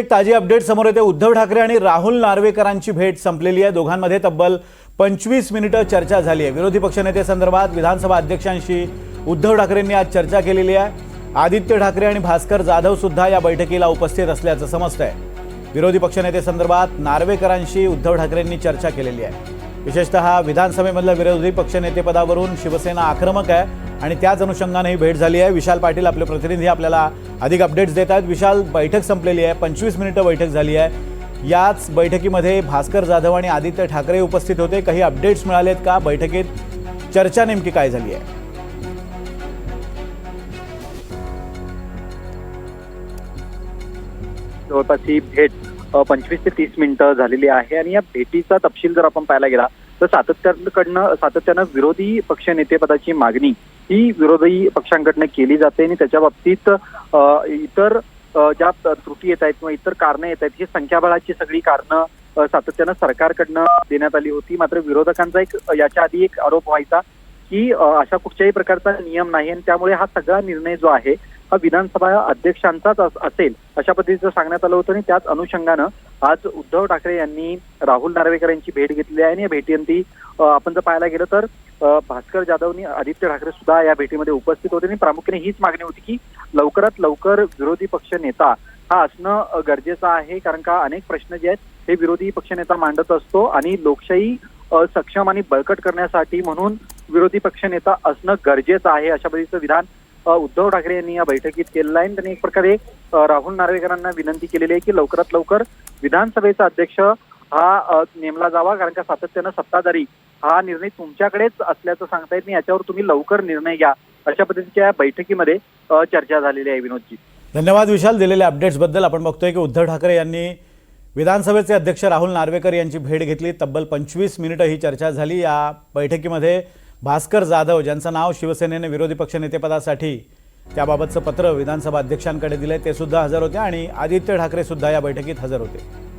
एक ताजी अपडेट समोर येते. उद्धव ठाकरे आणि राहुल नार्वेकरांची भेट संपलेली आहे. दोघांमध्ये तब्बल पंचवीस मिनिटं चर्चा झाली आहे. विरोधी पक्षनेते संदर्भात विधानसभा अध्यक्षांशी उद्धव ठाकरेंनी आज चर्चा केलेली आहे. आदित्य ठाकरे आणि भास्कर जाधव सुद्धा या बैठकीला उपस्थित असल्याचं समजतंय. विरोधी पक्षनेते संदर्भात नार्वेकरांशी उद्धव ठाकरेंनी चर्चा केलेली आहे. विशेषतः विधानसभेमधल्या विरोधी पक्षनेतेपदावरून शिवसेना आक्रमक आहे आणि त्याच अनुषंगाने ही भेट झाली आहे. विशाल पाटील आपले प्रतिनिधी आपल्याला अधिक अपडेट्स देत आहेत. विशाल बैठक संपलेली आहे. पंचवीस मिनिटं बैठक झाली आहे. याच बैठकीमध्ये भास्कर जाधव आणि आदित्य ठाकरे उपस्थित होते. काही अपडेट्स मिळालेत का? बैठकीत चर्चा नेमकी काय झाली आहे? जवळपास ही भेट पंचवीस ते तीस मिनिटं झालेली आहे आणि या भेटीचा तपशील जर आपण पाहायला गेला तर सातत्याकडनं सातत्यानं विरोधी पक्ष नेतेपदाची मागणी ही विरोधी पक्षांकडनं केली जाते आणि त्याच्या बाबतीत इतर ज्या त्रुटी येत आहेत किंवा इतर कारणं येत आहेत ही संख्याबळाची सगळी कारणं सातत्यानं सरकारकडनं देण्यात आली होती. मात्र विरोधकांचा एक याच्या आधी एक आरोप व्हायचा की अशा कुठच्याही प्रकारचा नियम नाही आणि त्यामुळे हा सगळा निर्णय जो आहे हा विधानसभा अध्यक्षांचाच अस- असेल अशा पद्धतीचं सांगण्यात आलं होतं आणि त्याच अनुषंगानं आज उद्धव ठाकरे यांनी राहुल नार्वेकर यांची भेट घेतली आहे आणि या भेटीअंती आपण जर पाहायला गेलं तर भास्कर जाधवनी आदित्य ठाकरे सुद्धा या भेटीमध्ये उपस्थित होते. आणि प्रामुख्याने हीच मागणी होती की लवकरात लवकर विरोधी पक्ष नेता हा असणं गरजेचं आहे. कारण का अनेक प्रश्न जे आहेत हे विरोधी पक्षनेता मांडत असतो आणि लोकशाही सक्षम आणि बळकट करण्यासाठी म्हणून विरोधी पक्षनेता असणं गरजेचं आहे अशा पद्धतीचं विधान उद्धव ठाकरे यांनी या बैठकीत केलेलं आहे. आणि त्यांनी एक प्रकारे राहुल नार्वेकरांना विनंती केलेली आहे की लवकरात लवकर विधानसभेचा अध्यक्ष हा नेमला जावा. कारण का सातत्यानं सत्ताधारी हा निर्णय तुमच्याकडेच असल्याचं सांगता येत नाही. याच्यावर तुम्ही लवकर निर्णय घ्या. अशा पद्धतीच्या या बैठकीमध्ये चर्चा झालेली आहे विनोदजी. धन्यवाद विशाल. दिलेल्या अपडेट्सबद्दल आपण बघतोय की उद्धव ठाकरे यांनी विधानसभेचे अध्यक्ष राहुल नार्वेकर यांची भेट घेतली. तब्बल पंचवीस मिनिटं ही चर्चा झाली. या बैठकीमध्ये भास्कर जाधव ज्यांचं नाव शिवसेनेने विरोधी पक्षनेतेपदासाठी त्याबाबतचं पत्र विधानसभा अध्यक्षांकडे दिलंय ते सुद्धा हजर होते आणि आदित्य ठाकरे सुद्धा या बैठकीत हजर होते.